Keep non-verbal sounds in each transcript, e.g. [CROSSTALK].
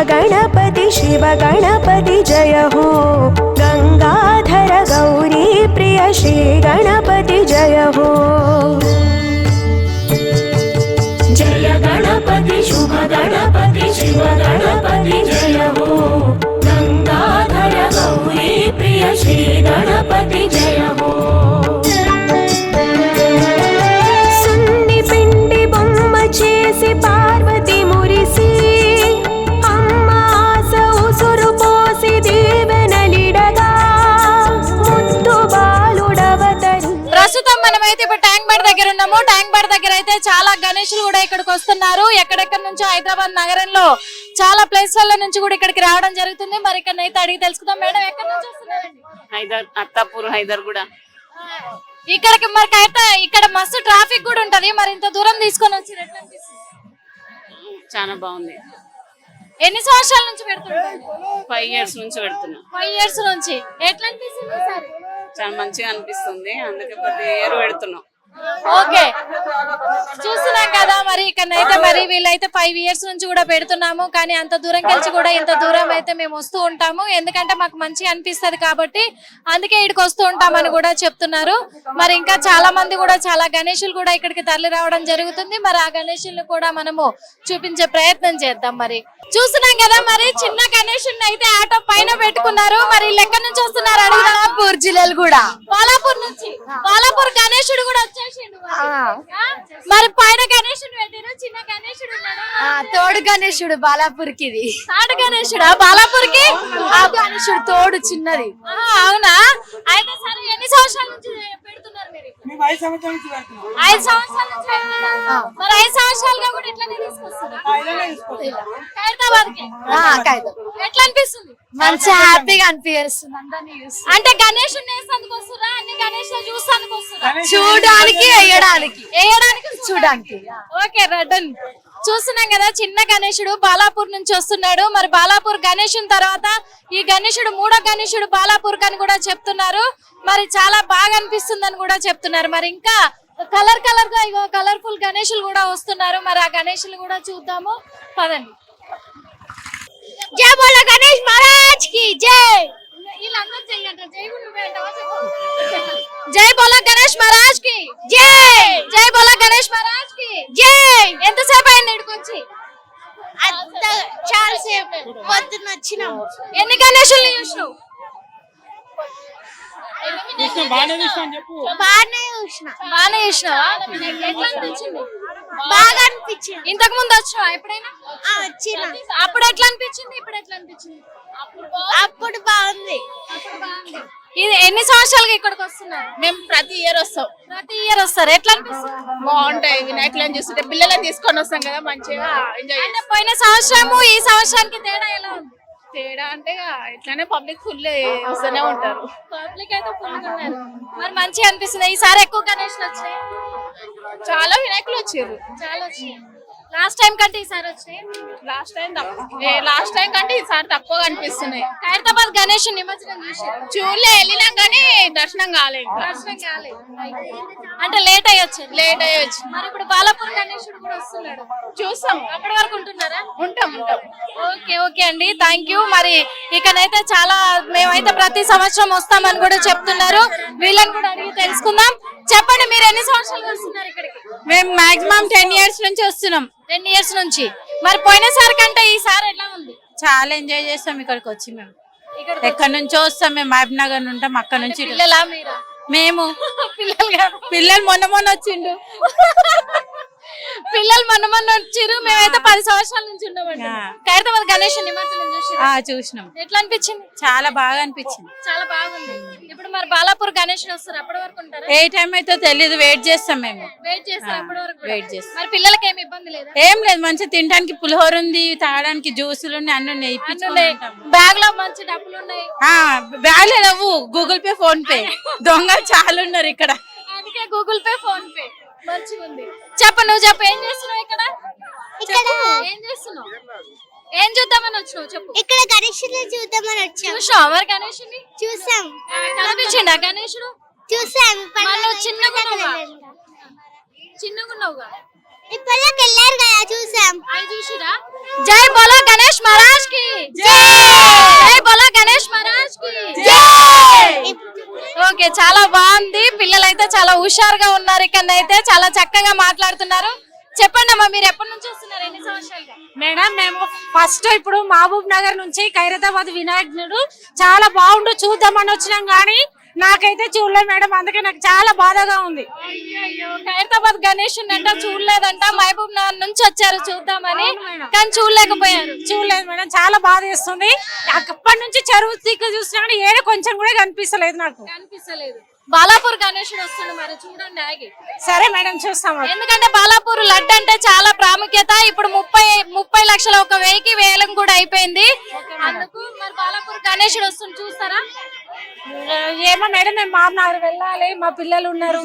गणपति शिव गणपति जय हो। गंगाधर गौरी प्रिय श्री गणपति जय हो। जय गणपति शुभ गणपति शिव गणपति जय हो। गंगाधर गौरी प्रिय श्री गणपति जय हो బండ్ దగ్గర ఉన్నాము. ట్యాంక్ బండ్ దగ్గర అయితే చాలా గణేషులు కూడా ఇక్కడికి వస్తున్నారు. ఎక్కడెక్కడ నుంచో హైదరాబాద్ నగరంలో చాలా ప్లేస్ల నుంచి కూడా ఇక్కడికి రావడం జరుగుతుంది. మరి ఇక్కడ అయితే అడిగి తెలుసుకుందాం. మేడం ఎక్కడి నుంచి వస్తున్నారండి హైదర్ అత్తాపూర్ హైదర్ కూడా. ఇక్కడికి మరి అయితే ఇక్కడ మస్తు ట్రాఫిక్ కూడా ఉంటది. మరి ఇంత దూరం తీసుకొని వచ్చి ఎట్లా అనిపిస్తుంది? చాలా బాగుంది. ఎన్ని సంవత్సరాల నుంచి పెడుతుంటారు ఫైవ్ ఇయర్స్ నుంచి పెడుతున్నా. ఫైవ్ ఇయర్స్ నుంచి. ఎట్లా అనిపిస్తుంది చాలా మంచిగా అనిపిస్తుంది. అందుకే ప్రతి ఇయర్ పెడుతున్నాం. ఓకే. చూస్తున్నాం కదా మరి ఇక్కడైతే మరి వీళ్ళైతే ఫైవ్ ఇయర్స్ నుంచి కూడా పెడుతున్నాము. కానీ అంత దూరం కలిసి కూడా ఇంత దూరం అయితే మేము వస్తూ ఉంటాము. ఎందుకంటే మాకు మంచిగా అనిపిస్తది కాబట్టి అందుకే ఇక్కడికి వస్తూ ఉంటామని కూడా చెప్తున్నారు. మరి ఇంకా చాలా మంది కూడా చాలా గణేషులు కూడా ఇక్కడికి తరలి రావడం జరుగుతుంది. మరి ఆ గణేషులు కూడా మనము చూపించే ప్రయత్నం చేద్దాం మరి. చూస్తున్నాం కదా మరి చిన్న గణేషుని అయితే ఆటో పైన పెట్టుకున్నారు. మరి ఎక్కడి నుంచి వస్తున్నారు? బాలాపూర్ జిల్లాలు కూడా. బాలాపూర్ నుంచి. బాలాపూర్ గణేశుడు కూడా మరి. ఆ? మరి పైన గణేశుడు పెట్టారు చిన్న గణేశుడు ఉన్నాడు. ఆ, తోడు గణేశుడు బాలాపూర్కి ఇది తాడు గణేశుడా బాలాపూర్కి ఆ గణేశుడు తోడు చిన్నది. అవునా? అయితే సరే ఎన్ని సంవత్సరాల నుంచి పెడుతున్నారు మీరు ఐదు సంవత్సరాల నుంచి పెడుతున్నాం. ఐదు సంవత్సరాల నుంచి పెడుతున్నారు? మరి ఐదు సంవత్సరాలుగా కూడా ఇట్లానే తీసుకొస్తున్నారు? ఇలానే తీసుకుంటాం ఖైరతాబాద్కి ఆ, కాగితం. ఎట్లా అనిపిస్తుంది మంచి హ్యాపీగా అనిపిస్తుంది అంటే గణేషుని వేసేందుకు వస్తురా? అన్ని గణేష్ చూసేందుకు వస్తురా? చూడడానికి వేయడానికి వేయడానికి చూడడానికి ఓకే రెడన్ చూస్తున్నాం కదా చిన్న గణేశుడు బాలాపూర్ నుంచి వస్తున్నాడు. మరి బాలాపూర్ గణేశుని తర్వాత ఈ గణేశుడు మూడో గణేశుడు బాలాపూర్ అని కూడా చెప్తున్నారు. మరి చాలా బాగా అనిపిస్తుందని కూడా చెప్తున్నారు. మరి ఇంకా కలర్ కలర్గా ఇగో కలర్ఫుల్ గణేశులు కూడా వస్తున్నారు. మరి ఆ గణేశులు కూడా చూద్దాము. పదండి. జై బోలో గణేష్ మహారాజ్కి జై! జై బోలో గణేష్ మహారాజ్కి జై. జై బోలో గణేష్ మహారాజ్కి జై. ఎంతసేపు అయింది ఇక్కడికి వచ్చి? చాలా సేపు పొద్దున్న వచ్చినాం. ఎన్ని గణేషుల్ని చూసినావు? చూసినాం బాగానే చూసినాం చెప్పు. బాగానే చూసిన. బాగానే చూసినావా? ఎట్లా అనిపించింది? బాగా అనిపించింది. ఇంతకు ముందు వచ్చినావా ఎప్పుడైనా? ఆ, వచ్చిన. అప్పుడు ఎట్లా అనిపించింది? ఇప్పుడు ఎట్లా అనిపించింది? అప్పుడు బాగుంది. ఇది ఎన్ని సంవత్సరాలుగా ఇక్కడికి వస్తున్నారు? మేము ప్రతి ఇయర్ వస్తాం. ప్రతి ఇయర్ వస్తారు. ఎట్లా అనిపిస్తుంది? బాగుంటాయి వినాయకులను చూస్తుంటే పిల్లలను తీసుకొని వస్తాం కదా మంచిగా ఎంజాయ్ అంటే పోయిన సంవత్సరము ఈ సంవత్సరానికి తేడా ఎలా ఉంది? తేడా అంటే ఇట్లానే పబ్లిక్ ఫుల్ వస్తూనే ఉంటారు. పబ్లిక్ అయితే ఫుల్ ఉన్నారు. మరి మంచిగా అనిపిస్తుంది? ఈసారి ఎక్కువ గణేష్ వచ్చాయి? చాలా వినాయకులు వచ్చారు. చాలా వచ్చినాయి లాస్ట్ టైం కంటే ఈసారి వచ్చినాయి? లాస్ట్ టైం లాస్ట్ టైం కంటే ఈసారి తక్కువ కనిపిస్తున్నాయి. ఖైరతాబాద్ గణేష్ నిమజ్జనం చూసారు చూడలే వెళ్ళినాం కానీ దర్శనం కాలేదు దర్శనం కాలేదు అంటే లేట్ అయ్యి వచ్చారు. లేట్ అయ్యొచ్చు మరి ఇప్పుడు బాలాపూర్ గణేశుడు కూడా వస్తున్నాడు. చూస్తాం. అప్పటి వరకు ఉంటున్నారా? ఉంటాం ఉంటాం. ఓకే ఓకే అండి. థ్యాంక్ యూ మరి ఇకనైతే చాలా మేమైతే ప్రతి సంవత్సరం వస్తామని కూడా చెప్తున్నారు. వీళ్ళని కూడా అడిగి తెలుసుకుందాం. చెప్పండి మీరు ఎన్ని సంవత్సరాలు వస్తున్నారు ఇక్కడికి? మేము మాక్సిమం టెన్ ఇయర్స్ నుంచి వస్తున్నాం. టెన్ ఇయర్స్ నుంచి. మరి పోయినసారి కంటే ఈసారి ఎలా ఉంది? చాలా ఎంజాయ్ చేస్తాం ఇక్కడికి వచ్చి మేము. ఎక్కడి నుంచో వస్తాం మేము మహబూబ్ నగర్ ఉంటాం అక్కడ నుంచి ఇటు. పిల్లలా మీరా? మేము. [LAUGHS] పిల్లలు మొన్న మొన్న వచ్చిండు పిల్లలు మొన్న మొన్న వచ్చిర్రు మేమైతే పది సంవత్సరాల నుంచి ఉన్నామండి. ఖైరతాబాద్ గణేష్ నిమజ్జనం చూసి ఆ చూసినాం. ఎట్లా అనిపించింది? చాలా బాగా అనిపించింది. చాలా బాగుంది. ఇప్పుడు మరి బాలాపూర్ గణేష్ వస్తారు అప్పటి వరకు ఉంటారా? ఏ టైం అయితే తెలీదు వెయిట్ చేస్తాం మేము. వెయిట్ చేస్తారు? అప్పటి వరకు కూడా? వెయిట్ చేస్తాం. మరి పిల్లలకి ఏమి ఇబ్బంది లేదా? ఏం లేదు మంచిగా తినడానికి పులిహోర ఉంది తాగడానికి జ్యూసులు ఉన్నాయి అన్ని ఉన్నాయి ఇప్పించుకొని ఉంటాం. బ్యాగ్లో మంచి డబ్బులు ఉన్నాయి. ఆ, లేవు గూగుల్ పే ఫోన్ పే దొంగలు చాలా ఉన్నారు ఇక్కడ. అందుకే గూగుల్ పే ఫోన్ పే మంచిగా ఉంది చెప్పు నువ్వు చెప్పు ఏం చేస్తున్నావు ఇక్కడ? చెప్పు, ఏం చేస్తున్నావు? ఏం చూద్దామని వచ్చినావు? చెప్పు. ఇక్కడ గణేశుని చూద్దామని వచ్చాం. చూసావు? మరి గణేషుని? చూసాం. కనిపించిండా గణేశుడు చూసాం. నువ్వు చిన్నగా ఉన్నావా? చిన్నగా ఉన్నావుగా? ఇప్పటికి వెళ్ళారు కదా చూసాం. అది చూసిరా? జై బోలా గణేష్ మహారాజ్కి జై బోలా గణేష్ మహారాజ్కి ఓకే చాలా బాగుంది. పిల్లలైతే చాలా హుషారుగా ఉన్నారు. ఇక్కడ అయితే చాలా చక్కగా మాట్లాడుతున్నారు. చెప్పండి అమ్మా మీరు ఎప్పటి నుంచి వస్తున్నారు? ఎన్ని సంవత్సరాలుగా? మేడం మేము ఫస్ట్ ఇప్పుడు మహబూబ్ నగర్ నుంచి ఖైరతాబాద్ వినాయకుడు చాలా బాగుండు చూద్దామని వచ్చినాం కానీ నాకైతే చూడలేదు మేడం అందుకే నాకు చాలా బాధగా ఉంది. ఖైరతాబాద్ గణేష్ అంట చూడలేదంట మహబూబ్ నగర్ నుంచి వచ్చారు చూద్దామని. కానీ చూడలేకపోయారు. చూడలేదు మేడం చాలా బాధ వేస్తుంది. అప్పటి నుంచి చెరువు దిక్కు చూసినా కానీ ఏడ కొంచెం కూడా కనిపిస్తలేదు నాకు. కనిపిస్తలేదు. బాలాపూర్ గణేశుడు వస్తుండు మరి చూడండి ఆగి. సరే మేడం చూస్తాం ఎందుకంటే బాలాపూర్ లడ్డు అంటే చాలా ప్రాముఖ్యత. ఇప్పుడు ముప్పై ముప్పై లక్షల ఒక వెయ్యికి వేలం కూడా అయిపోయింది. అందుకు మరి బాలాపూర్ గణేశుడు వస్తుంది చూస్తారా? ఏమో మేడం మేము మామనగర్ వెళ్ళాలి మా పిల్లలు ఉన్నారు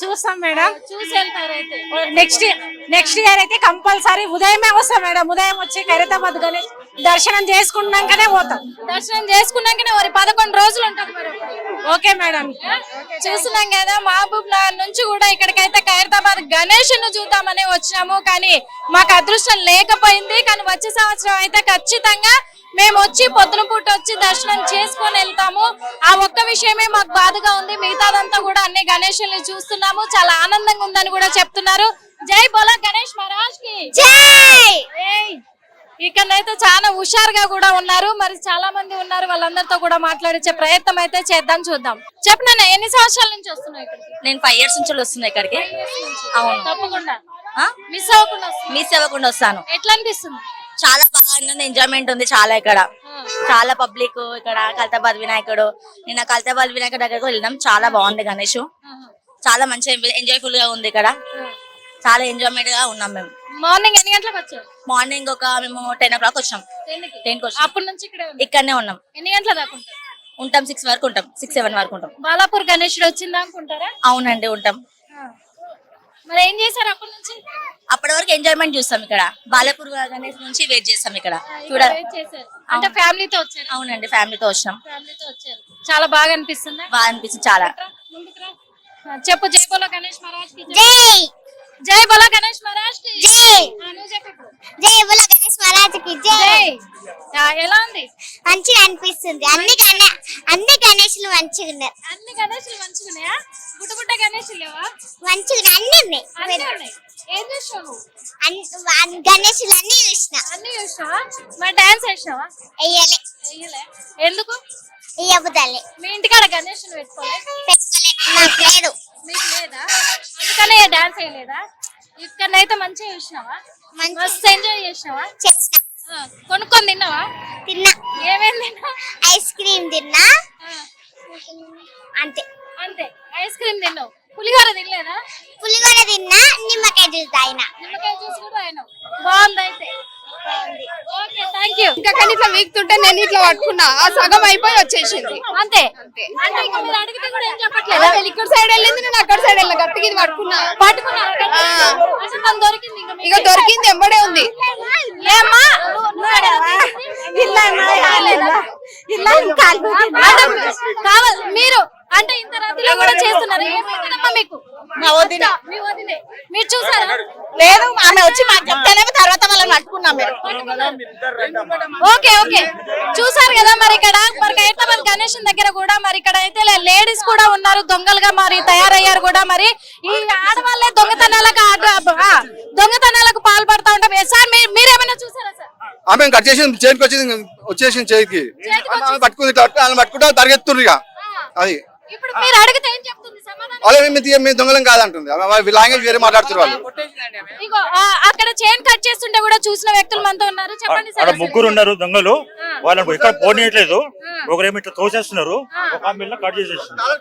చూస్తాం మేడం. చూసి వెళ్తారు అయితే. నెక్స్ట్ నెక్స్ట్ ఇయర్ అయితే కంపల్సరీ ఉదయమే వస్తాం మేడం. ఉదయం వచ్చి ఖైరతాబాద్ గణేష్ దర్శనం చేసుకున్నాకనే పోతాం. దర్శనం చేసుకున్నాకనే మరి పదకొండు రోజులు అప్పుడు. Okay madam. చూస్తున్నాం కదా మహబూబ్ నగర్ నుంచి కూడా ఇక్కడికైతే ఖైరతాబాద్ గణేష్ను చూద్దామని వచ్చినాము. కానీ మాకు అదృష్టం లేకపోయింది. కానీ వచ్చే సంవత్సరం అయితే ఖచ్చితంగా మేము వచ్చి పొద్దున పూట వచ్చి దర్శనం చేసుకొని వెళ్తాము. ఆ ఒక్క విషయమే మాకు బాధగా ఉంది. మిగతాదంతా కూడా అన్ని గణేషుల్ని చూస్తున్నాము. చాలా ఆనందంగా ఉందని కూడా చెప్తున్నారు. జై బోలా గణేష్ మహారాజ్కి ఏయ్! ఇక్కడైతే చాలా హుషారుగా కూడా ఉన్నారు. మరి చాలా మంది ఉన్నారు. వాళ్ళందరితో కూడా మాట్లాడించే ప్రయత్నం అయితే చేద్దాం చూద్దాం. చెప్పిన ఎన్ని సంవత్సరాల నుంచి వస్తున్నావు ఇక్కడికి? నేను ఫైవ్ ఇయర్స్ నుంచి వస్తున్నా ఇక్కడికి. అవును. తప్పకుండా. ఆ? మిస్ అవ్వకుండా. మిస్ అవ్వకుండా వస్తాను. ఎట్లా అనిపిస్తుంది? చాలా ఉంది ఎంజాయ్మెంట్ ఉంది చాలా ఇక్కడ. చాలా పబ్లిక్ ఇక్కడ కల్తాబాద్ వినాయకుడు. నిన్న కల్తాబాద్ వినాయకుడు దగ్గరకు వెళ్ళినాం. చాలా బాగుంది గణేష్. చాలా మంచి ఎంజాయ్ఫుల్గా ఉంది ఇక్కడ. చాలా ఎంజాయ్మెంట్గా ఉన్నాం మేము. మార్నింగ్ ఎన్ని గంటలకు వచ్చావు? మార్నింగ్ ఒక మేము టెన్ ఓ క్లాక్ వచ్చాం? టెన్ వచ్చాం. అప్పటి నుంచి. ఇక్కడనే ఉన్నాం. ఎన్ని గంటల దాకా? ఉంటాం సిక్స్ వరకు ఉంటాం. సిక్స్ సెవెన్ వరకు ఉంటాం. బాలాపూర్ గణేశుడు వచ్చిందా అనుకుంటారా? అవునండి ఉంటాం. మరి ఏం చేశారు అప్పటి నుంచి? అప్పటి వరకు ఎంజాయ్మెంట్ చూస్తాం ఇక్కడ. బాలపూర్ గణేష్ నుంచి వెయిట్ చేస్తాం ఇక్కడ. చూడ అంటే ఫ్యామిలీతో వచ్చారు? అవునండి ఫ్యామిలీతో వచ్చినాం ఫ్యామిలీతో వచ్చారు. చాలా బాగా అనిపిస్తుందా? బాగా అనిపించింది చాలా. చెప్పు జై బోలో గణేష్ మహారాజ్ జై. జై బోలో గణేష్ మహారాజ్కి. జై. జై బుల గణేష్ మహారాజుకి జై. జై. ఎలా ఉంది? మంచిగా అనిపిస్తుంది. అన్ని గణ అన్ని గణేషులు మంచిగా ఉన్నారు అన్ని గణేషులు మంచిగున్నాయా గుట్ట గుట్ట గణేషులు లేవా? మంచిగా ఉన్నాయి. అన్ని ఉన్నాయి. అన్ని ఉన్నాయి. ఏం చేసావు నువ్వు అన్ని- అన్ని గణేషులు అన్ని చూసిన. అన్ని చూసినావా? మరి డాన్స్ వేసినావా వెయ్యలే. వెయ్యలే. ఎందుకు? ఇయ్యబుదలే మీ ఇంటికాడ గణేషుని పెట్టుకోలే? పెట్టుకోలే. నాకు లేదు. మీకు లేదా? అందుకనే డాన్స్ వేయలేదా? ఇక్కడనైతే మంచిగా చూసినావా? మంచి మస్తు ఎంజాయ్ చేసినావా? చేసిన. ఆ, కొనుక్కొని తిన్నావా? తిన్నా. ఏమేమి తిన్నావా? ఐస్ క్రీమ్ తిన్నా. అంతే. అంతే. ఐస్ క్రీమ్ తిన్నావు. పులిహోర తినలేదా? పులిగోర తిన్నా నిమ్మకాయ జ్యూస్ తాగిన. నిమ్మకాయ జ్యూస్ కూడా అయినావు బాగుంది అయితే? ఇంకా కానీ ఇట్లా వీక్తుంటే నేను ఇట్లా పట్టుకున్నా. ఆ సగం అయిపోయి వచ్చేసింది. అంతే. అంటే ఇక మీరు అడిగితే కూడా ఏం చెప్పట్లేదా. అదే ఇక్కడ సైడ్ వెళ్ళింది నేను అక్కడ సైడ్ వెళ్ళిన గట్టిగా ఇది పట్టుకున్నా. దొరికింది ఇంకా దొరికింది ఎంబడే ఉంది. మీరు అంటే ఇంత రాత్రిలో కూడా చేస్తున్నారు. ఏమైందమ్మా మీకు? మా వదిన. మీ వదినే. మీరు చూసారా? లేదు ఆమె వచ్చి మాకు చెప్తేనేమో తర్వాత వాళ్ళని పట్టుకున్నాం మేము. Okay okay. చూసారు కదా మరి ఇక్కడ. మరి హైదరాబాద్ గణేష్ దగ్గర కూడా మరి ఇక్కడ అయితే లేడీస్ కూడా ఉన్నారు. దొంగలుగా మరి తయారయ్యారు కూడా మరి. ఈ ఆడవాళ్ళే దొంగతనాలకు దొంగతనాలకు పాల్పడతా ఉంటాం. సార్ మీరు మీరేమైనా చూసారా సార్? ఆమె కట్ చేసి చేతికి వచ్చేసింది వచ్చేసింది చేతికి. పట్టుకుంది పట్టుకుంటా పరిగెత్తుర్రు ఇక. అది. ఇప్పుడు మీరు అడిగితే ఏం చెప్తుంది? సార్ వాళ్ళు మేము తీయ- మేము దొంగలం కాదంటుంది. ఆమె వాళ్ళ లాంగ్వేజ్ వేరే మాట్లాడుతున్నారు వాళ్ళు. ఇగో ఆ, అక్కడ చైన్ కట్ చేస్తుంటే కూడా చూసిన వ్యక్తులు మనతో ఉన్నారు. చెప్పండి అక్కడ ముగ్గురు ఉన్నారు దొంగలు. వాళ్ళని ఎక్కడ పోనీయట్లేదు. ఒకరేమో ఇట్లా తోసేస్తున్నారు. ఒక ఆమె కట్ చేసేస్తున్నారు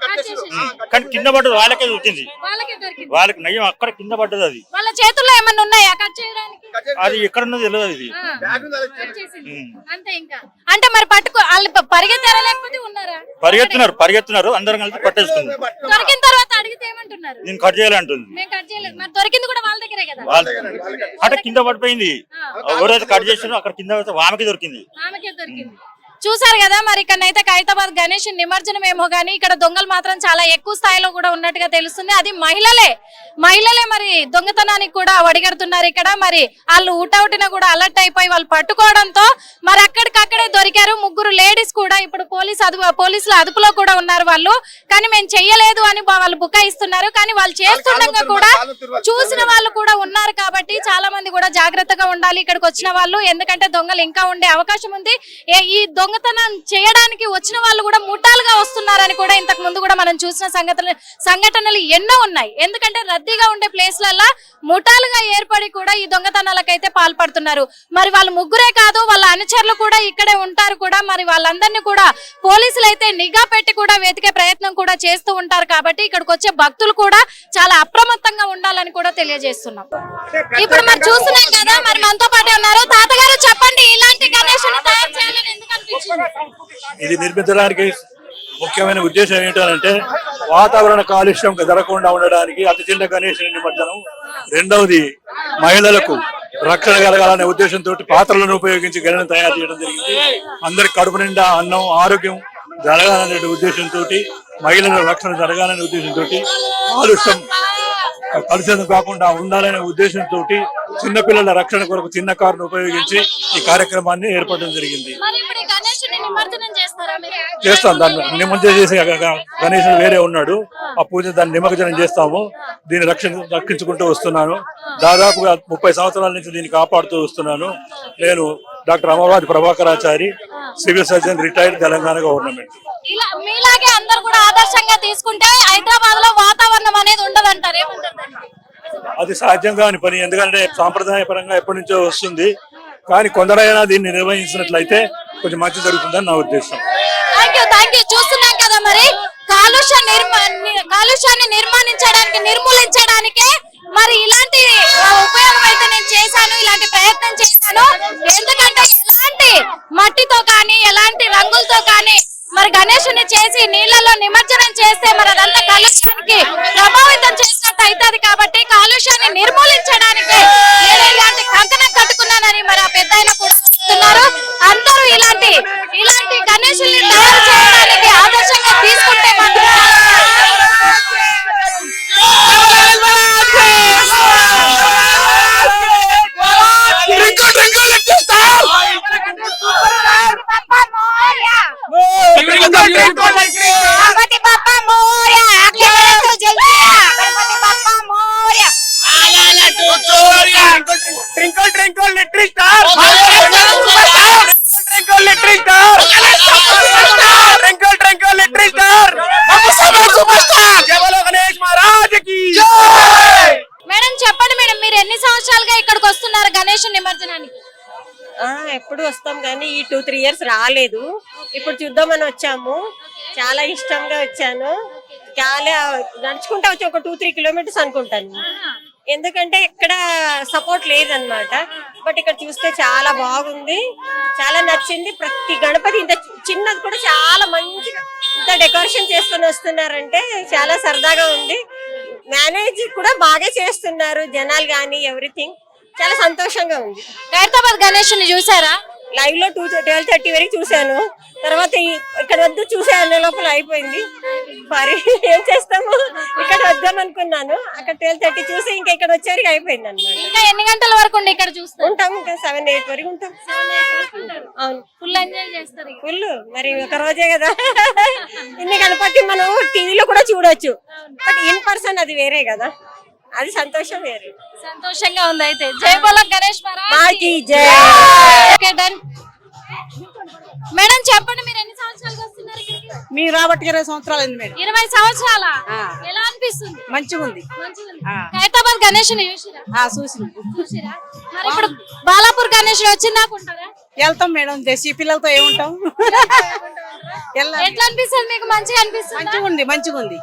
కానీ కింద పడ్డది వాళ్ళకే దొరికింది. వాళ్ళకే దొరికింది. వాళ్ళకి నయ్యం అక్కడ కింద పడ్డది అది. వాళ్ళ చేతుల్లో ఏమన్నా ఉన్నాయా కట్ చేయడానికి? అది ఎక్కడ ఉన్నది తెలియదు ఇది. అంతే ఇంకా. అంటే మరి పట్టుకో వాళ్ళు పరిగెత్తారా లేకపోతే ఉన్నారా? పరిగెత్తున్నారు పరిగెత్తున్నారు. అందరం కలిసి పట్టేసుకున్నారు దొరికిన తర్వాత అడిగితే ఏమంటున్నారు? నేను కట్ చేయాలంటుంది మేము కట్ చేయలేదు. మరి దొరికింది కూడా వాళ్ళ దగ్గరే కదా? వాళ్ళ అంటే కింద పడిపోయింది. ఎవరైతే కట్ చేసినారో అక్కడ కింద ఆమెకి దొరికింది. ఆమెకే దొరికింది చూసారు కదా మరి ఇక్కడనైతే ఖైరతాబాద్ గణేష్ నిమజ్జనం ఏమో గానీ ఇక్కడ దొంగలు మాత్రం చాలా ఎక్కువ స్థాయిలో కూడా ఉన్నట్టుగా తెలుస్తుంది. అది మహిళలే మహిళలే మరి దొంగతనానికి కూడా వడిగడుతున్నారు ఇక్కడ. మరి వాళ్ళు ఊటౌటిన కూడా అలర్ట్ అయిపోయి వాళ్ళు పట్టుకోవడంతో మరి అక్కడికక్కడే దొరికారు. ముగ్గురు లేడీస్ కూడా ఇప్పుడు పోలీస్ అదుపు పోలీసుల అదుపులో కూడా ఉన్నారు వాళ్ళు. కానీ మేము చెయ్యలేదు అని వాళ్ళు బుకాయిస్తున్నారు కానీ వాళ్ళు చేస్తుండగా కూడా చూసిన వాళ్ళు కూడా ఉన్నారు కాబట్టి చాలా మంది కూడా జాగ్రత్తగా ఉండాలి. ఇక్కడికి వచ్చిన వాళ్ళు. ఎందుకంటే దొంగలు ఇంకా ఉండే అవకాశం ఉంది. ఈ దొంగతనం చేయడానికి వచ్చిన వాళ్ళు కూడా ముఠాలుగా వస్తున్నారని కూడా ఇంతకు ముందు కూడా మనం చూసిన సంఘటనలు సంఘటనలు ఎన్నో ఉన్నాయి. ఎందుకంటే రద్దీగా ఉండే ప్లేస్లల్లో ముఠాలుగా ఏర్పడి కూడా ఈ దొంగతనాలకైతే పాల్పడుతున్నారు. మరి వాళ్ళు ముగ్గురే కాదు వాళ్ళ అనుచరులు కూడా ఇక్కడే ఉంటారు కూడా. మరి వాళ్ళందరినీ కూడా పోలీసులు అయితే నిఘా పెట్టి కూడా వెతికే ప్రయత్నం కూడా చేస్తూ ఉంటారు కాబట్టి ఇక్కడికి వచ్చే భక్తులు కూడా చాలా అప్రమత్తంగా ఉండాలని కూడా తెలియజేస్తున్నాం. ఇప్పుడు మరి చూస్తున్నాం కదా మరి మనతో పాటే ఉన్నారు. తాతగారు చెప్పండి ఇలాంటి గణేషుని తయారు చేయాలని ఎందుకు ఇది నిర్మించడానికి ముఖ్యమైన ఉద్దేశం ఏంటంటే వాతావరణ కాలుష్యం జరగకుండా ఉండడానికి అతి చిన్న గణేష్ నిమజ్జనం. రెండవది మహిళలకు రక్షణ కలగాలనే ఉద్దేశంతో పాత్రలను ఉపయోగించి గణన తయారు చేయడం జరిగింది. అందరి కడుపు నిండా అన్నం ఆరోగ్యం జరగాలనే ఉద్దేశంతో మహిళల రక్షణ జరగాలనే ఉద్దేశంతో కాలుష్యం కలుషితం కాకుండా ఉండాలనే ఉద్దేశంతో చిన్నపిల్లల రక్షణ కొరకు చిన్న కారును ఉపయోగించి ఈ కార్యక్రమాన్ని ఏర్పడడం జరిగింది మరి ఇప్పుడు ఈ గణేషుని నిమజ్జనం చేస్తారా మీరు? చేస్తాం. దాన్ని నిమజ్జనం చేసే గణేశుడు వేరే ఉన్నాడు. ఆ పూజ దాన్ని నిమజ్జనం చేస్తాము. దీన్ని రక్షణ రక్షించుకుంటూ వస్తున్నాను. దాదాపుగా ముప్పై సంవత్సరాల నుంచి దీన్ని కాపాడుతూ వస్తున్నాను. నేను doctor Amarvadi Prabhakarachari civil surgeon retired Telangana government మీలాగే అందరు కూడా ఆదర్శంగా తీసుకుంటే హైదరాబాద్లో వాతావరణం అనేది ఉండదంటారు? అది సాధ్యం కాని పని. ఎందుకంటే సాంప్రదాయ పరంగా ఎప్పటి నుంచో వస్తుంది. కానీ కొందరైనా దీన్ని నిర్వహించినట్లయితే కొంచెం మంచి జరుగుతుందని నా ఉద్దేశం. థ్యాంక్ యూ థ్యాంక్ యూ చూస్తున్నాం కదా మరి కాలుష్య కాలుష్యాన్ని నిర్మాణించడానికి నిర్మూలించడానికి మరి ఇలాంటి ఉపయోగం అయితే నేను చేశాను ఇలాంటి ప్రయత్నం చేశాను. ఎందుకంటే ఎలాంటి మట్టితో కానీ ఎలాంటి రంగులతో కానీ మరి గణేషుని చేసి నీళ్ళలో నిమజ్జనం చేస్తే మరి అదంతా కాలుష్యానికి ప్రభావితం చేసినట్టు అవుతుంది కాబట్టి కాలుష్యాన్ని నిర్మూలించడానికి నేను ఇలాంటి కంకణం కట్టుకున్నానని మరి ఆ పెద్ద కూడా అందరూ ఇలాంటి ఇలా రాలేదు. ఇప్పుడు చూద్దామని వచ్చాము. చాలా ఇష్టంగా వచ్చాను. చాలా నడుచుకుంటా వచ్చి ఒక టూ త్రీ కిలోమీటర్స్ అనుకుంటాను. ఎందుకంటే ఇక్కడ సపోర్ట్ లేదన్నమాట. బట్ ఇక్కడ చూస్తే చాలా బాగుంది. చాలా నచ్చింది. ప్రతి గణపతి ఇంత చిన్నది కూడా చాలా మంచిగా ఇంత డెకరేషన్ చేసుకొని వస్తున్నారంటే చాలా సరదాగా ఉంది. మేనేజ్ కూడా బాగా చేస్తున్నారు జనాలు కానీ ఎవ్రీథింగ్ చాలా సంతోషంగా ఉంది. ఖైరతాబాద్ గణేషుని చూసారా? లైవ్లో టూ ట్వెల్వ్ థర్టీ వరకు చూశాను. తర్వాత ఇక్కడ వద్దు చూసాను లోపల అయిపోయింది. మరి ఏం చేస్తాము? ఇక్కడ వద్దాం అనుకున్నాను. అక్కడ ట్వెల్వ్ థర్టీ చూసి ఇంకా ఇక్కడ వచ్చేవరకు అయిపోయింది అనమాట ఇంకా ఎన్ని గంటల వరకు ఉండి ఇక్కడ చూస్తారు ఉంటాం ఇంకా సెవెన్ ఎయిట్ వరకు ఉంటాం. అవును. ఫుల్ ఎంజాయ్ చేస్తారు. ఫుల్ మరి ఒక రోజే కదా. ఇన్ని గణపతి మనం టీవీలో కూడా చూడొచ్చు. బట్ ఇన్ పర్సన్ అది వేరే కదా. అది సంతోషం వేరే సంతోషంగా ఉంది అయితే. జై బోలో గణేష్ మాకి జై. Okay done. మేడం చెప్పండి మీరు ఎన్ని సంవత్సరాలుగా వస్తున్నారు ఇక్కడికి? మీరు రాబట్టి ఇరవై సంవత్సరాలు అయింది మేడం. ఇరవై సంవత్సరాల. ఎలా అనిపిస్తుంది? మంచిగా ఉంది. ఖైరతాబాద్ గణేష్ చూసిరా? మరి ఇప్పుడు బాలాపూర్ గణేష్ వచ్చిందాకుంటారా వెళ్తాం మేడం. దేశీ పిల్లలతో ఏముంటాం? ఎట్లా అనిపిస్తుంది మీకు? మంచిగా అనిపిస్తుంది? మంచిగా ఉంది మంచిగా ఉంది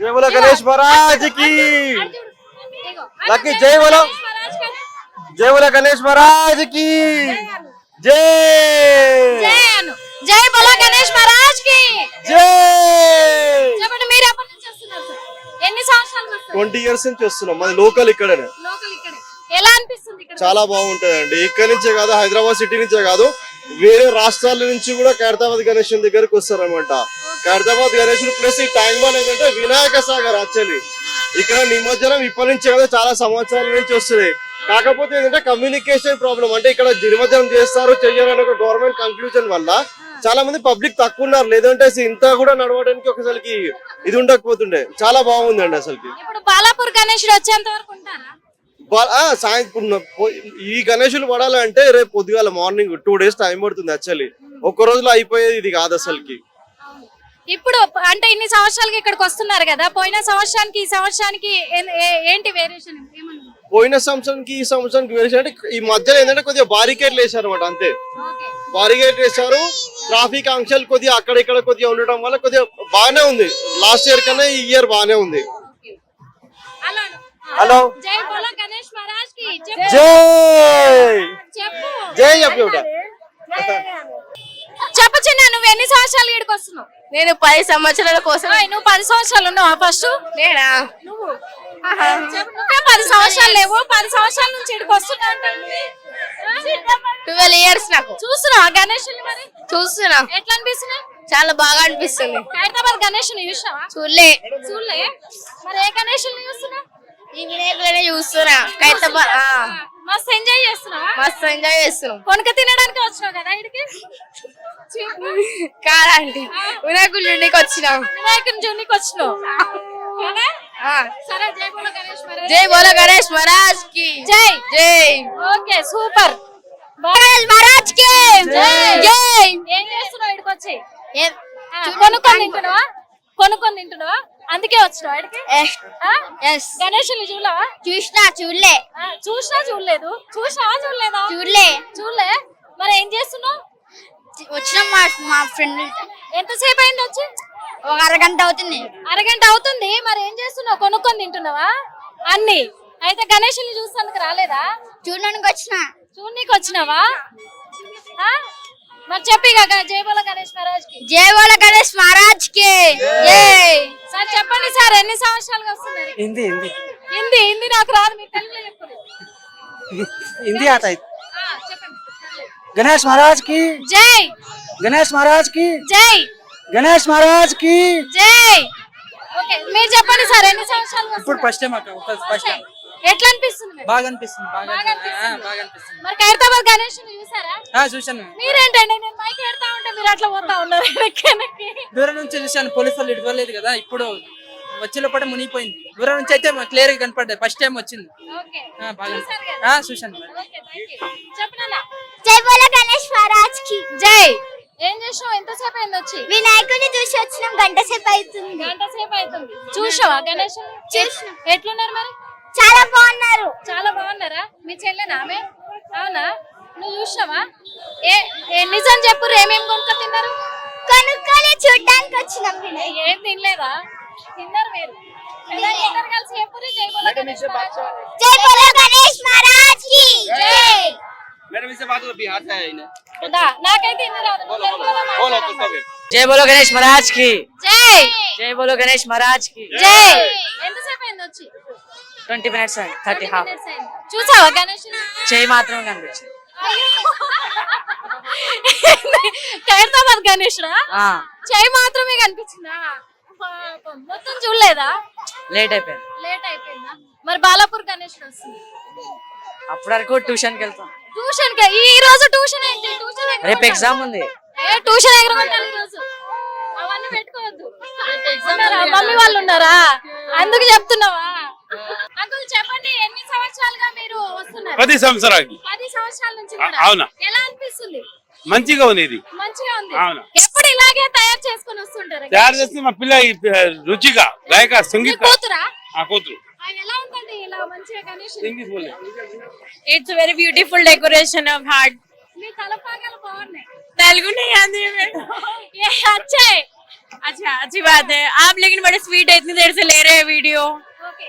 జై బోలో గణేష్ మహారాజ్కి. లక్కీ జై బోలో. జై బోలో గణేష్ మహారాజ్కి. జై. జై బోలో గణేష్ మహారాజ్కి. జై. చెప్పండి మీరు ఎప్పటి నుంచి వస్తున్నారు సార్? ఎన్ని సంవత్సరాలు వస్తారు ట్వంటీ ఇయర్స్ నుంచి వస్తున్నాం మాది లోకల్ ఇక్కడనే. లోకల్ ఇక్కడే. ఎలా అనిపిస్తుంది ఇక్కడ? చాలా బాగుంటదండి. ఇక్కడి నుంచే కాదు హైదరాబాద్ సిటీ నుంచే కాదు. వేరే రాష్ట్రాల నుంచి కూడా ఖైరతాబాద్ గణేషన్ దగ్గరకు వస్తారనమాట ఖైరతాబాద్ గణేషుడు ప్లస్ ఈ ట్యాంక్ బాల్ ఏంటంటే వినాయక సాగర్ యాక్చువల్లీ ఇక్కడ నిమజ్జనం ఇప్పటి నుంచి కదా చాలా సంవత్సరాల నుంచి వస్తుంది. కాకపోతే ఏంటంటే కమ్యూనికేషన్ ప్రాబ్లం అంటే ఇక్కడ నిమజ్జనం చేస్తారు చెయ్యరు అనే ఒక గవర్నమెంట్ కన్క్లూజన్ వల్ల చాలా మంది పబ్లిక్ తక్కువ ఉన్నారు. లేదంటే ఇంత కూడా నడవడానికి ఒకసారికి ఇది ఉండకపోతుండే. చాలా బాగుందండి అండి ఇప్పుడు బాలాపూర్ గణేష్ వచ్చేంత వరకు ఉంటారా? సాయంత్రం ఈ గణేషులు పడాలంటే రేపు పొద్దుగాల మార్నింగ్ టూ డేస్ టైం పడుతుంది యాక్చువల్లీ. ఒక్క రోజులో అయిపోయేది ఇది కాదు అసలుకి. ఇప్పుడు అంటే ఇన్ని సంవత్సరాలకి ఇక్కడికి వస్తున్నారు కదా పోయిన సంవత్సరానికి ఈ సంవత్సరానికి ఏంటి వేరియేషన్? పోయిన సంవత్సరానికి ఈ సంవత్సరానికి వేరే అంటే ఈ మధ్యలో ఏంటంటే కొద్దిగా బారికేట్లు వేశారు అనమాట అంతే. ఓకే. బారికేట్ వేశారు ట్రాఫిక్ ఆంక్షలు కొద్దిగా అక్కడ ఇక్కడ కొద్దిగా ఉండడం వల్ల కొద్దిగా బాగానే ఉంది. లాస్ట్ ఇయర్ కన్నా ఈ ఇయర్ బాగానే ఉంది. హలో. హలో జై బోలో గణేష్ మహారాజ్కి. చెప్పు. జై. చెప్పు. చిన్న నువ్వు ఎన్ని సంవత్సరాలు ఇక్కడికి వస్తున్నావు? నేను పది సంవత్సరాల కోసం. నువ్వు పది సంవత్సరాలు ఉన్నావా ఫస్ట్? నేనా? నువ్వు. పది సంవత్సరాలు లేవు. పది సంవత్సరాల నుంచి ఇక్కడికి వస్తున్నావు ట్వెల్వ్ ఇయర్స్ నాకు. చూస్తున్నావా గణేష్ మరి? చూస్తున్నా. ఎట్లా అనిపిస్తున్నాయి చాలా బాగా అనిపిస్తుంది. హైదరాబాద్ గణేష్ చూడలే. చూడలే. మరి ఏ గణేష్ చూస్తున్నావు? ఈ వినాయకులనే చూస్తున్నా. మస్తు ఎంజాయ్ చేస్తున్నావా? మస్తు ఎంజాయ్ చేస్తున్నాం. కొనుక తినడానికి వచ్చినావు కదా ఇక్కడికి? కాదా ఆంటీ వినాయకుడి నుండికి వచ్చినాం. వినాయకుని జూనికి వచ్చినావు. సరే జై బోలో గణేష్ మహారాజ్. జై బోలో గణేష్ మహారాజ్కి. జై. జై. Okay super. మహారాజ్కి. జై. ఏం చేస్తున్నావు ఇక్కడికి వచ్చి కొనుక్కొని తింటున్నావా? కొనుక్కొని తింటున్నావా? అందుకే వచ్చినావు గణేషుని చూడలేవా? చూసినా చూడలే. చూసినా చూడలేదు. చూసినావా చూడలేదా? చూడలే. చూడలే. మరి ఏం చేస్తున్నావు? వచ్చిన మా మా ఫ్రెండ్ ఎంతసేపు అయింది వచ్చి? ఒక అరగంట అవుతుంది. అరగంట అవుతుంది. మరి ఏం చేస్తున్నావు? కొనుక్కొని తింటున్నావా? అన్ని. అయితే గణేషుని చూసేందుకు రాలేదా? చూడడానికి వచ్చిన. చూడనీకి వచ్చినావా? మరి చెప్పిగా జయబోల గణేష్ మహారాజ్కి జయబోల గణేష్ మహారాజ్కి సార్ చెప్పండి సార్ ఎన్ని సంవత్సరాలుగా వస్తున్నారు? హిందీ హిందీ. హిందీ హిందీ నాకు రాదు తెలుగులో హిందీ ఆట గణేష్ మహారాజ్కి జై. గణేష్ మహారాజ్కి జై. గణేష్ మహారాజ్కి జై. ఓకే మీరు చెప్పండి సార్ ఎన్ని సంవత్సరాలు ఇప్పుడు ఫస్ట్ టైం ఫస్ట్ టైం. ఎట్లా అనిపిస్తుంది? బాగా అనిపిస్తుంది బాగా బాగా అనిపిస్తుంది. బాగా అనిపిస్తుంది మరి ఖైరతాబాద్ గణేష్ చూసారా? ఆ, చూశాను. మీరేంటండి? నేను మైక్ పెడతా ఉంటే మీరు అట్లా పోతా ఉన్నారు వెనక్కి వెనక్కి. దూరం నుంచి చూశాను పోలీసు వాళ్ళు ఇవ్వలేదు కదా ఇప్పుడు వచ్చే లోపల మునిగిపోయింది. దూరం నుంచి అయితే క్లియర్గా కనపడ్డది ఫస్ట్ టైం వచ్చింది. ఓకే. ఆ, బాగా చూసారు కదా? ఆ, చూశాను. ఓకే. జై బోలో గణేష్ మహారాజ్కి. జై. ఏం ఎంతసేపు అయింది వచ్చి? వినాయకుడిని చూసి వచ్చినాం గంట సేపు అవుతుంది. గంట సేపు అవుతుంది. చూసావా గణేష్ చూసినా. ఎట్లున్నారు మరి? చాలా బాగున్నారు. చాలా బాగున్నారా? మీ చెల్లెనా ఆమె? అవునా? నువ్వు చూసావా? ఏ ఏ నిజం చెప్పు ఏమేమి కొనుక్క తిన్నారు? కొనుక్కొని చూడడానికి వచ్చినాం ఏం తినలేదా? తిన్నారు మీరు. ఎలా కలిసి? జై బోలో గణేష్ మహారాజ్. జై బోలో గణేష్ మహారాజ్కి. జై. దా, నాకైతే ఇన్ని రాదు. నువ్వు తెలుగులో మాట్లాడాలి. జై బోలో గణేష్ మహారాజ్కి. జై. జై బోలో గణేష్ మహారాజ్కి. జై. ఎంతసేపు అయింది వచ్చి ట్వంటీ మినిట్స్ థర్టీ 20 minutes అయింది. చూసావా గణేష్ చేయి మాత్రం కనిపించింది. ఖైరతాబాద్ గణేష్ చేయి మాత్రమే కనిపించిందా. మొత్తం చూడలేదా? లేట్ అయిపోయింది. లేట్ అయిపోయిందా? మరి బాలాపూర్ గణేష్ వస్తుంది. అప్పటి వరకు ట్యూషన్కి వెళ్తాం. ట్యూషన్కి ఈ రోజు ట్యూషన్ ఏంటి? ట్యూషన్ రేపు ఎగ్జామ్ ఉంది. ఏ ట్యూషన్ ఎగరగొట్టాలి ఈ రోజు? అవన్నీ పెట్టుకోవద్దు? మమ్మీ వాళ్ళు ఉన్నారా? అందుకు చెప్తున్నావా? పది సంవత్సరాలు. అవునా. ఎలా అనిపిస్తుంది? మంచిగా ఉంది. ఎప్పుడు ఇలాగే తయారు చేసుకుని వస్తుంటారు? తయారు చేస్తే మా పిల్ల రుచిగా గాయక సంగీత. కూతురు? It's very beautiful decoration of heart మీ తలపాగాలు బాగున్నాయి. తెలుగునే ఓకే.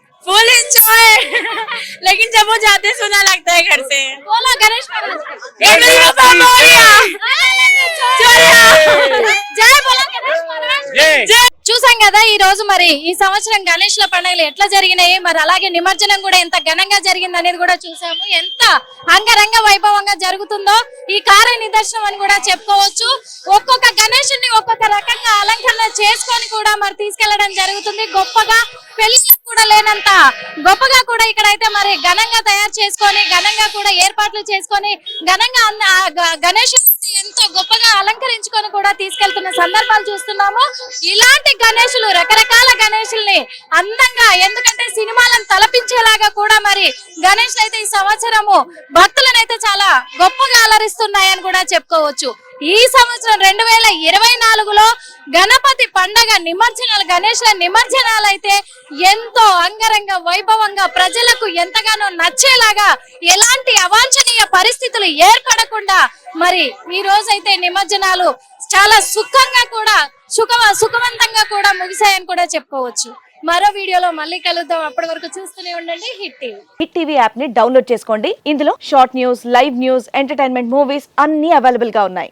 फुल एंजॉय लेकिन जब वो जाते सुना लगता है घर से బోలో గణేష్ మహారాజ్ ये मेरे पापा मोरिया జై బోలో గణేష్ మహారాజ్ జై. చూసాం కదా ఈ రోజు మరి ఈ సంవత్సరం గణేష్ల పండుగలు ఎట్లా జరిగినాయి మరి అలాగే నిమజ్జనం కూడా ఎంత ఘనంగా జరిగింది అనేది కూడా చూసాము ఎంత అంగరంగ వైభవంగా జరుగుతుందో ఈ కార్య నిదర్శనం అని కూడా చెప్పుకోవచ్చు ఒక్కొక్క గణేషుని ఒక్కొక్క రకంగా అలంకరణ చేసుకొని కూడా మరి తీసుకెళ్లడం జరుగుతుంది గొప్పగా పెళ్లిళ్ళకు కూడా లేనంత గొప్పగా కూడా ఇక్కడైతే మరి ఘనంగా తయారు చేసుకొని ఘనంగా కూడా ఏర్పాట్లు చేసుకొని ఘనంగా అన్న- ఎంతో గొప్పగా అలంకరించుకొని కూడా తీసుకెళ్తున్న సందర్భాలు చూస్తున్నాము. ఇలాంటి గణేషులు రకరకాల గణేషుల్ని అందంగా ఎందుకంటే సినిమాలను తలపించేలాగా కూడా మరి గణేష్ అయితే ఈ సంవత్సరము భక్తులను అయితే చాలా గొప్పగా అలరిస్తున్నాయని కూడా చెప్పుకోవచ్చు. ఈ సంవత్సరం రెండు వేల ఇరవై నాలుగులో గణపతి పండగ నిమజ్జనాలు గణేష్ల నిమజ్జనాలు అయితే ఎంతో అంగరంగ వైభవంగా ప్రజలకు ఎంతగానో నచ్చేలాగా ఎలాంటి అవాంఛనీయ పరిస్థితులు ఏర్పడకుండా మరి ఈ రోజైతే నిమజ్జనాలు చాలా సుఖంగా కూడా సుఖ సుఖవంతంగా కూడా ముగిశాయని కూడా చెప్పుకోవచ్చు. మరో వీడియోలో మళ్ళీ కలుద్దాం. అప్పటి వరకు చూస్తూనే ఉండండి హిట్ టీవీ. హిట్ టీవీ యాప్ని డౌన్లోడ్ చేసుకోండి. ఇందులో short news live news entertainment movies అన్ని అవైలబుల్గా ఉన్నాయి.